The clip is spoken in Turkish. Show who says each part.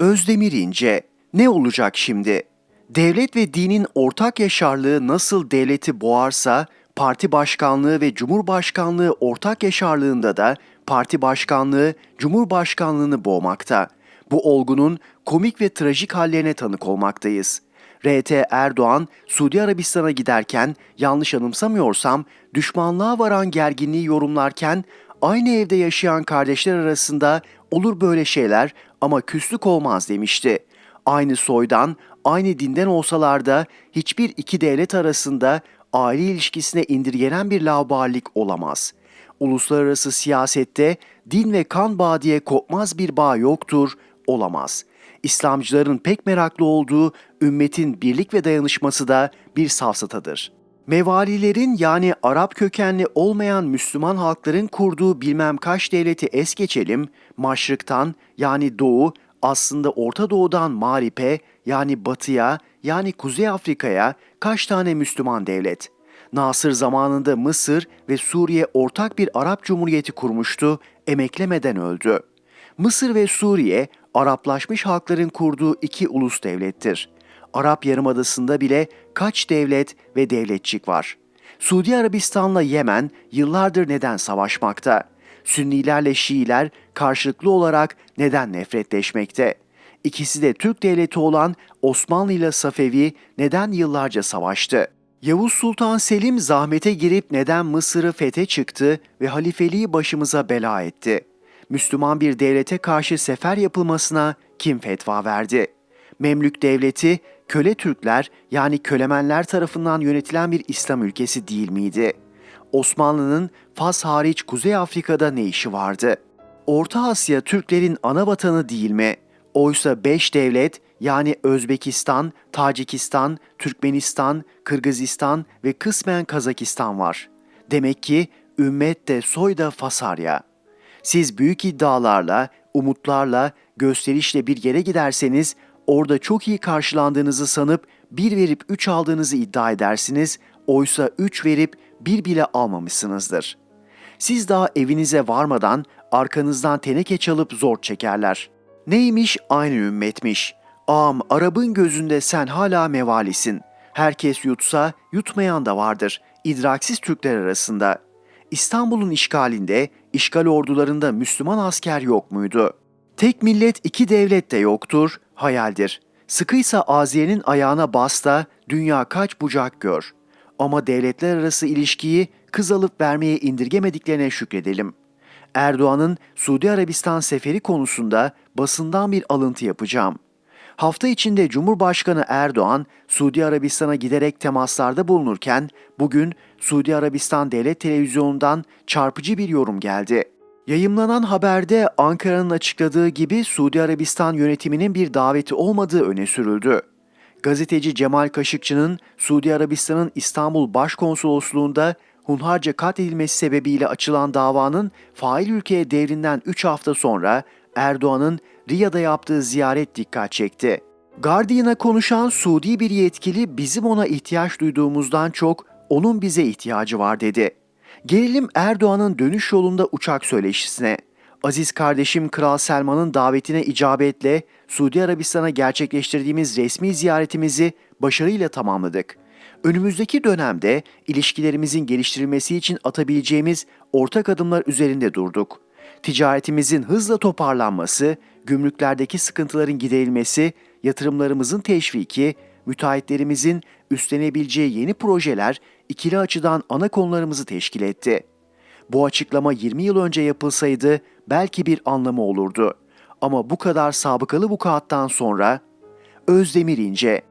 Speaker 1: Özdemir İnce, ne olacak şimdi? Devlet ve dinin ortak yaşarlığı nasıl devleti boğarsa, parti başkanlığı ve cumhurbaşkanlığı ortak yaşarlığında da parti başkanlığı cumhurbaşkanlığını boğmakta. Bu olgunun komik ve trajik hallerine tanık olmaktayız. RT Erdoğan, Suudi Arabistan'a giderken yanlış anımsamıyorsam düşmanlığa varan gerginliği yorumlarken aynı evde yaşayan kardeşler arasında olur böyle şeyler ama küslük olmaz demişti. Aynı soydan, aynı dinden olsalar da hiçbir iki devlet arasında aile ilişkisine indirgenen bir laubalilik olamaz. Uluslararası siyasette din ve kan bağı diye kopmaz bir bağ yoktur, olamaz. İslamcıların pek meraklı olduğu ümmetin birlik ve dayanışması da bir safsatadır. Mevalilerin yani Arap kökenli olmayan Müslüman halkların kurduğu bilmem kaç devleti es geçelim, Maşrık'tan yani Doğu, aslında Orta Doğu'dan Mağrip'e yani Batı'ya yani Kuzey Afrika'ya kaç tane Müslüman devlet? Nasır zamanında Mısır ve Suriye ortak bir Arap Cumhuriyeti kurmuştu, emeklemeden öldü. Mısır ve Suriye, Araplaşmış halkların kurduğu iki ulus devlettir. Arap Yarımadası'nda bile kaç devlet ve devletçik var. Suudi Arabistan'la Yemen yıllardır neden savaşmakta? Sünnilerle Şiiler karşılıklı olarak neden nefretleşmekte? İkisi de Türk devleti olan Osmanlı ile Safevi neden yıllarca savaştı? Yavuz Sultan Selim zahmete girip neden Mısır'ı fethe çıktı ve halifeliği başımıza bela etti? Müslüman bir devlete karşı sefer yapılmasına kim fetva verdi? Memlük devleti köle Türkler yani kölemenler tarafından yönetilen bir İslam ülkesi değil miydi? Osmanlı'nın Fas hariç Kuzey Afrika'da ne işi vardı? Orta Asya Türklerin ana vatanı değil mi? Oysa beş devlet yani Özbekistan, Tacikistan, Türkmenistan, Kırgızistan ve kısmen Kazakistan var. Demek ki ümmet de soy da Fasarya. Siz büyük iddialarla, umutlarla, gösterişle bir yere giderseniz orada çok iyi karşılandığınızı sanıp bir verip üç aldığınızı iddia edersiniz. Oysa üç verip bir bile almamışsınızdır. Siz daha evinize varmadan arkanızdan teneke çalıp zor çekerler. Neymiş aynı ümmetmiş. Ağam Arap'ın gözünde sen hala mevalisin. Herkes yutsa yutmayan da vardır. İdraksiz Türkler arasında. İstanbul'un işgalinde, işgal ordularında Müslüman asker yok muydu? Tek millet iki devlet de yoktur, hayaldir. Sıkıysa Aziye'nin ayağına bas da dünya kaç bucak gör. Ama devletler arası ilişkiyi kız alıp vermeye indirgemediklerine şükredelim. Erdoğan'ın Suudi Arabistan seferi konusunda basından bir alıntı yapacağım. Hafta içinde Cumhurbaşkanı Erdoğan Suudi Arabistan'a giderek temaslarda bulunurken bugün Suudi Arabistan Devlet Televizyonu'ndan çarpıcı bir yorum geldi. Yayımlanan haberde Ankara'nın açıkladığı gibi Suudi Arabistan yönetiminin bir daveti olmadığı öne sürüldü. Gazeteci Cemal Kaşıkçı'nın Suudi Arabistan'ın İstanbul Başkonsolosluğu'nda hunharca katledilmesi sebebiyle açılan davanın fail ülkeye devrinden 3 hafta sonra Erdoğan'ın Riyad'a yaptığı ziyaret dikkat çekti. Guardian'a konuşan Suudi bir yetkili bizim ona ihtiyaç duyduğumuzdan çok onun bize ihtiyacı var dedi. Gelelim Erdoğan'ın dönüş yolunda uçak söyleşisine. Aziz kardeşim Kral Selman'ın davetine icabetle Suudi Arabistan'a gerçekleştirdiğimiz resmi ziyaretimizi başarıyla tamamladık. Önümüzdeki dönemde ilişkilerimizin geliştirilmesi için atabileceğimiz ortak adımlar üzerinde durduk. Ticaretimizin hızla toparlanması, gümrüklerdeki sıkıntıların giderilmesi, yatırımlarımızın teşviki, müteahhitlerimizin üstlenebileceği yeni projeler ikili açıdan ana konularımızı teşkil etti. Bu açıklama 20 yıl önce yapılsaydı belki bir anlamı olurdu. Ama bu kadar sabıkalı vukuattan sonra Özdemir İnce